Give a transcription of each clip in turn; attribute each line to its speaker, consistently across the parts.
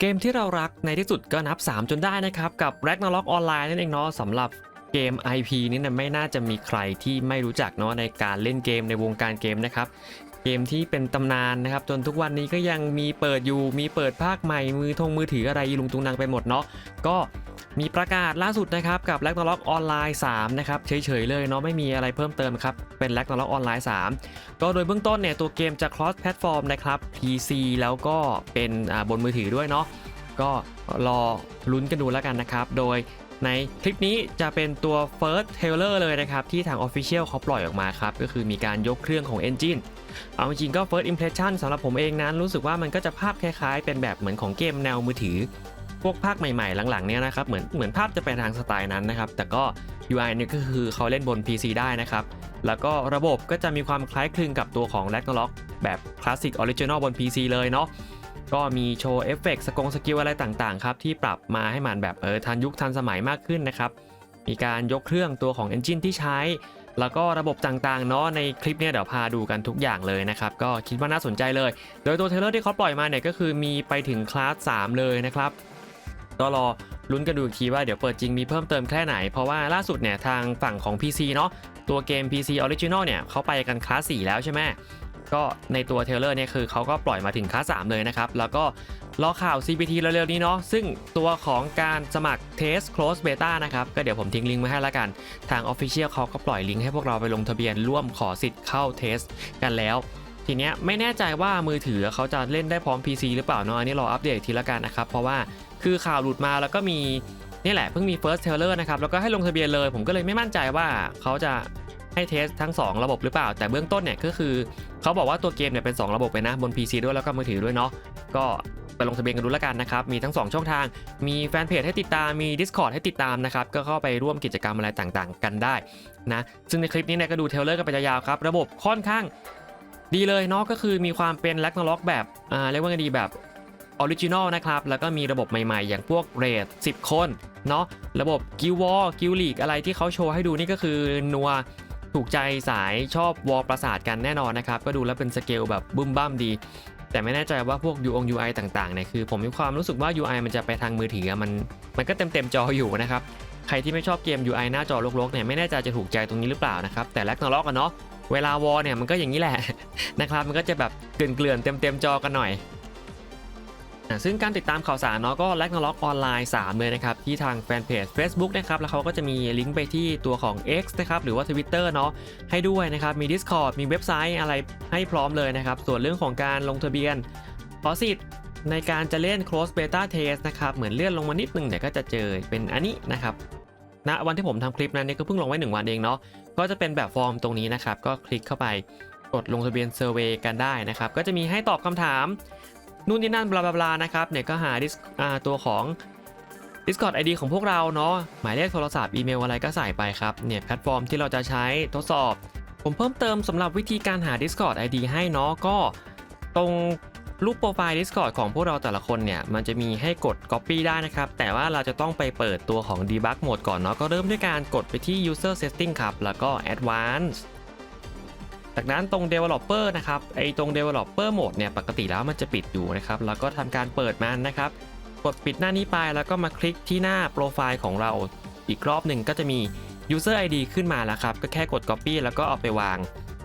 Speaker 1: เกมที่เรารักในที่สุดก็นับ 3 จนได้นะครับ กับ Ragnarok Online นั่นเองเนาะสำหรับเกม IP นี้นะไม่น่าจะมีใครที่ไม่รู้จักเนาะในการเล่นเกมในวงการเกมนะครับ เกมที่เป็นตำนานนะครับ จนทุกวันนี้ก็ยังมีเปิดอยู่มีเปิดภาคใหม่มือทงมือถืออะไรลุงตุงนางไปหมดเนาะก็ มีประกาศล่าสุดนะครับกับ Ragnarok Online 3นะครับเฉยๆเลยเนาะไม่มีอะไรเพิ่มเติมครับเป็น Ragnarok Online 3ก็โดยเบื้องต้นเนี่ยตัวเกมจะ cross platform นะครับ PC แล้วก็เป็นบนมือถือด้วยเนาะก็รอลุ้นกันดูแล้วกันนะครับ โดยในคลิปนี้จะเป็นตัว first trailer เลยนะครับ ที่ทาง Official เขาปล่อยออกมาครับ ก็คือมีการยกเครื่องของ Engine เอาจริงๆก็ first impression สำหรับผมเองนั้นรู้สึกว่ามันก็จะภาพคล้ายๆ เป็นแบบเหมือนของเกมแนวมือถือ พวกภาคใหม่ๆ หลังๆเนี่ยนะครับเหมือนเหมือนภาพจะไปทางสไตล์นั้นนะครับแต่ก็ UI เนี่ยก็คือเขาเล่นบน PC ได้นะครับแล้วก็ระบบก็จะมีความคล้ายคลึงกับตัวของ Ragnarok แบบคลาสสิกออริจินอลบน PC เลยเนาะก็มีโชว์เอฟเฟกต์สกงสกิลอะไรต่างๆครับที่ปรับมาให้มันแบบเออทันยุคทันสมัยมากขึ้นนะครับมีการยกเครื่องตัวของ Engine ที่ใช้ แล้วก็ระบบต่างๆเนาะในคลิปเนี่ยเดี๋ยวพาดูกันทุกอย่างเลยนะครับ ก็คิดว่าน่าสนใจเลย โดยตัวเทเลอร์ที่เขาปล่อยมาเนี่ยก็คือมีไปถึงคลาส 3 เลยนะครับ ก็รอลุ้นกันดูอีกทีว่าเดี๋ยวเปิดจริงมีเพิ่มเติมแค่ไหน เพราะว่าล่าสุดเนี่ยทางฝั่งของ PC เนาะตัวเกม PC Original เนี่ยเขาไปกันคลาส4แล้วใช่ไหมก็ในตัวเทเลอร์เนี่ยคือเขาก็ปล่อยมาถึงคลาส3เลยนะครับ แล้วก็รอข่าว CPT เร็วๆนี้เนาะซึ่งตัวของการสมัคร Test Close Beta นะครับ ก็เดี๋ยวผมทิ้งลิงก์ไว้ให้แล้วกัน ทาง Official เขาก็ปล่อยลิงก์ให้พวกเราไปลงทะเบียนร่วมขอสิทธิ์เข้าเทสกันแล้ว ทีเนี้ยไม่แน่ใจว่ามือถือเขาจะเล่นได้พร้อม PC หรือเปล่าเนาะอันนี้รออัปเดตทีละกันนะครับ เพราะว่าคือข่าวหลุดมาแล้วก็มีนี่แหละเพิ่งมี first trailer นะครับแล้วก็ให้ลงทะเบียนเลย ผมก็เลยไม่มั่นใจว่าเขาจะให้เทสทั้ง 2 ระบบหรือเปล่า แต่เบื้องต้นเนี่ยก็คือเขาบอกว่าตัวเกมเนี่ยเป็น 2 ระบบไปนะบน PC ด้วยแล้วก็มือถือด้วยเนาะก็ไปลงทะเบียนกันดูแล้วกันนะครับ มีทั้ง 2 ช่องทาง มีแฟนเพจให้ติดตาม มี Discord ให้ติดตามนะครับ ก็เข้าไปร่วมกิจกรรมอะไรต่างๆ กันได้นะ ซึ่งในคลิปนี้เนี่ยก็ดูเทเลอร์กันไปยาวๆครับ ระบบค่อนข้าง ดีเลยเนาะก็คือมีความเป็น r a g n a r o k แบบอ่าเรียกว่าไงดีแบบออริจินอลนะครับ แล้วก็มีระบบใหม่ๆ อย่างพวกเรท10 คนเนาะระบบกิลวอลกิลลีกอะไรที่เขาโชว์ให้ดูนี่ก็คือนัวถูกใจสายชอบวอลประสาทกันแน่นอนนะครับ ก็ดูแล้วเป็นสเกลแบบบึ้มบ้ามดี แต่ไม่แน่ใจว่าพวก UI UI ต่างๆเนี่ยคือผมมีความรู้สึกว่า UI มันจะไปทางมือถือมันมันก็เต็มเต็มๆจออยู่นะครับ ใครที่ไม่ชอบเกม UI หน้าจอรกๆเนี่ยไม่แน่ใจจะถูกใจตรงนี้หรือเปล่านะครับแต่แลกนล็อกกันเนาะ เวลาวอลเนี่ยมันก็อย่างนี้แหละนะครับ มันก็จะแบบเกลื่อนๆเต็มๆจอกันหน่อยซึ่งการติดตามข่าวสารเนาะก็แลกนล็อกออนไลน์ 3 เลยนะครับ ที่ทางแฟนเพจ Facebook นะครับ แล้วเขาก็จะมีลิงก์ไปที่ตัวของ X นะครับ หรือว่า Twitter เนาะให้ด้วยนะครับ มี Discord มีเว็บไซต์อะไรให้พร้อมเลยนะครับ ส่วนเรื่องของการลงทะเบียนขอสิทธิ์ในการจะเล่น close beta test นะครับ เหมือนเลื่อนลงมานิดนึงเนี่ยก็จะเจอเป็นอันนี้นะครับณวันที่ผมทำคลิปนั้นเนี่ยก็เพิ่งลงไว้ 1 วันเองเนาะ ก็จะเป็นแบบฟอร์มตรงนี้นะครับ ก็คลิกเข้าไปกดลงทะเบียนเซอร์เวยกันได้นะครับ ก็จะมีให้ตอบคำถาม นู่นนี่นั่นบลาบลานะครับเนี่ยก็หาดิสอ่าตัวของ Discord ID ของพวกเราเนาะหมายเลขโทรศัพท์อีเมลอะไรก็ใส่ไปครับเนี่ยแพลตฟอร์มที่เราจะใช้ทดสอบ ผมเพิ่มเติมสำหรับวิธีการหา Discord ID ให้เนาะก็ตรง รูปโปรไฟล์ Discord ของพวกเราแต่ละคนเนี่ยมันจะมีให้กด Copy ได้นะครับ แต่ว่าเราจะต้องไปเปิดตัวของ Debug Mode ก่อนเนาะก็เริ่มด้วยการกดไปที่ User Setting ครับ แล้วก็ Advanced จากนั้นตรง Developer นะครับไอตรง Developer Mode เนี่ยปกติแล้วมันจะปิดอยู่นะครับแล้วก็ทำการเปิดมันนะครับกดปิดหน้านี้ไปแล้วก็มาคลิกที่หน้าโปรไฟล์ของเราอีกรอบหนึ่งก็จะมี User ID ขึ้นมาแล้วครับก็แค่กด Copy แล้วก็เอาไปวาง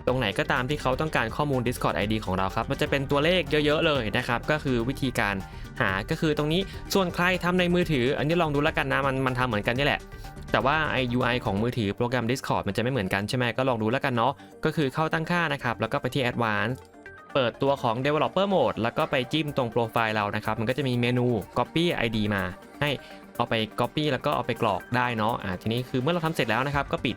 Speaker 1: ตรงไหนก็ตามที่เขาต้องการข้อมูล Discord ID ของเราครับ มันจะเป็นตัวเลขเยอะ ๆ เลยนะครับ ก็คือวิธีการหาก็คือตรงนี้ส่วนใครทำในมือถือ อันนี้ลองดูแล้วกันนะมันมันทำเหมือนกันนี่แหละ แต่ว่าไอ UI ของมือถือโปรแกรม Discord มันจะไม่เหมือนกันใช่ไหมก็ลองดูแล้วกันเนาะก็คือเข้าตั้งค่านะครับแล้วก็ไปที่ Advanced เปิดตัวของ Developer Mode แล้วก็ไปจิ้มตรงโปรไฟล์เรานะครับ มันก็จะมีเมนู Copy ID มา ให้เอาไป Copy แล้วก็เอาไปกรอกได้เนาะอ่าทีนี้คือเมื่อเราทำเสร็จแล้วนะครับก็ปิด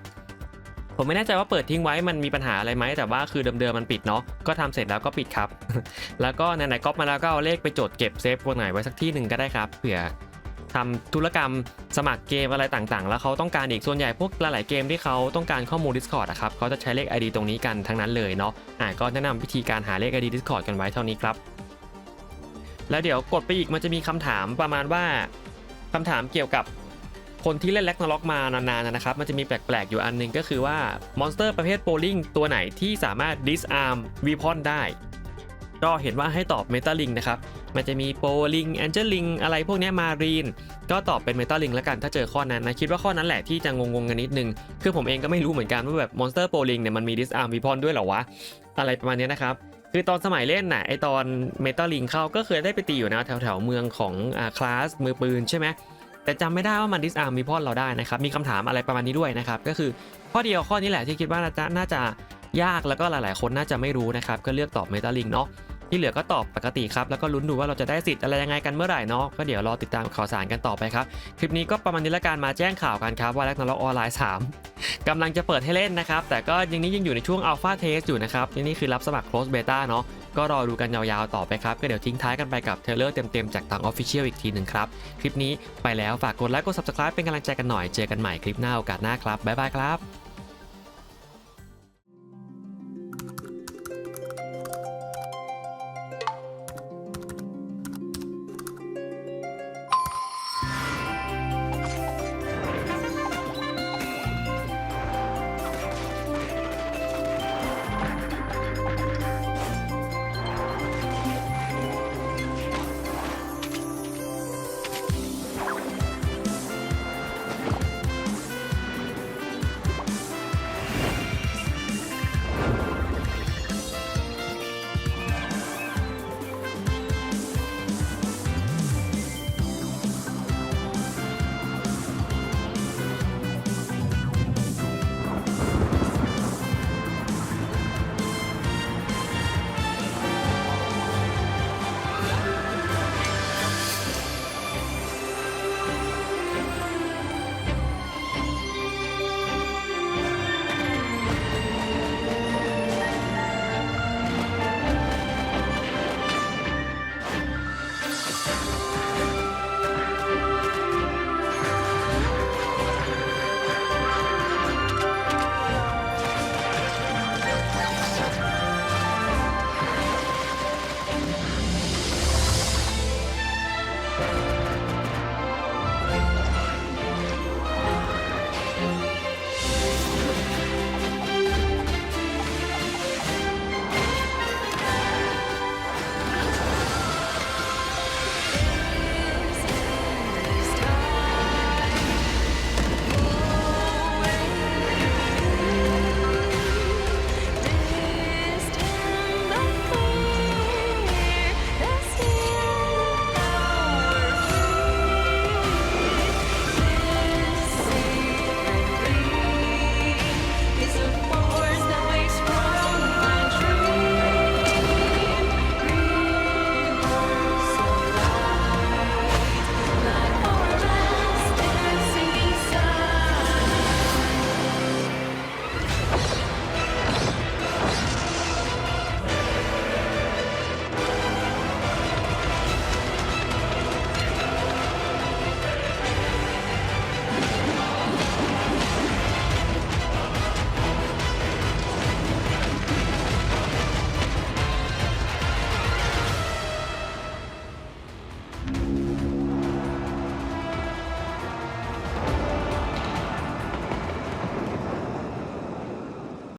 Speaker 1: ผมไม่แน่ใจว่าเปิดทิ้งไว้มันมีปัญหาอะไรไหมแต่ว่าคือเดิมๆมันปิดเนาะก็ทำเสร็จแล้วก็ปิดครับ แล้วก็ไหนๆก๊อปมาแล้วก็เอาเลขไปจดเก็บเซฟตัวไหนไว้สักที่หนึ่งก็ได้ครับเผื่อทำธุรกรรมสมัครเกมอะไรต่างๆ แล้วเขาต้องการอีกส่วนใหญ่พวกหลายๆเกมที่เขาต้องการข้อมูล Discord อะครับเขาจะใช้เลข ID ตรงนี้กันทั้งนั้นเลยเนาะอ่าก็แนะนำวิธีการหาเลข ID Discord กันไว้เท่านี้ครับ แล้วเดี๋ยวกดไปอีกมันจะมีคำถามประมาณว่าคำถามเกี่ยวกับ คนที่เล่นแล็กนาล็อกมานานๆนะครับ มันจะมีแปลกๆ อยู่อันหนึงก็คือว่ามอนสเตอร์ประเภทโ o ลิงตัวไหนที่สามารถ disarm weapon ได้ ก็เห็นว่าให้ตอบ Meta Link นะครับ มันจะมีโปลิงแอนเจลิงอะไรพวกนี้มารีน ก็ตอบเป็นเมตาลิงแล้วกันถ้าเจอข้อนั้นนะ คิดว่าข้อนั้นแหละที่จะงงๆกันนิดนึง คือผมเองก็ไม่รู้เหมือนกันว่าแบบมอนสเตอร์โปลิงเนี่ยมันมีดิสอาร์มวีพอนด้วยเหรอวะ อะไรประมาณนี้นะครับคือตอนสมัยเล่นน่ะไอตอนเมตาลิงเข้าก็เคยได้ไปตีอยู่นะแถวแถวเมืองของอ่าคลาสมือปืนใช่ไหม แต่จำไม่ได้ว่ามันดิสอาร์มีพอดเราได้นะครับมีคำถามอะไรประมาณนี้ด้วยนะครับก็คือข้อเดียวข้อนี้แหละที่คิดว่าน่าจะยากแล้วก็หลาย ๆ คนน่าจะไม่รู้นะครับก็เลือกตอบเมตาลิงเนาะ ที่เหลือก็ตอบปกติครับ แล้วก็ลุ้นดูว่าเราจะได้สิทธิ์อะไรยังไงกันเมื่อไหร่เนาะก็เดี๋ยวรอติดตามข่าวสารกันต่อไปครับ คลิปนี้ก็ประมาณนี้ละกันมาแจ้งข่าวกันครับว่าแลกนาล็อกออนไลน์ 3กำลังจะเปิดให้เล่นนะครับ แต่ก็ยังนี้ยังอยู่ในช่วงอัลฟาเทสอยู่นะครับนี่คือรับสมัคร close beta เนาะก็รอดูกันยาวๆต่อไปครับ ก็เดี๋ยวทิ้งท้ายกันไปกับเทเลอร์เต็มๆจากทาง Official อีกทีหนึ่งครับคลิปนี้ไปแล้วฝากกดไลค์กด subscribe เป็นกำลังใจกันหน่อยเจอกันใหม่คลิปหน้าโอกาสหน้าครับบ๊ายบายครับ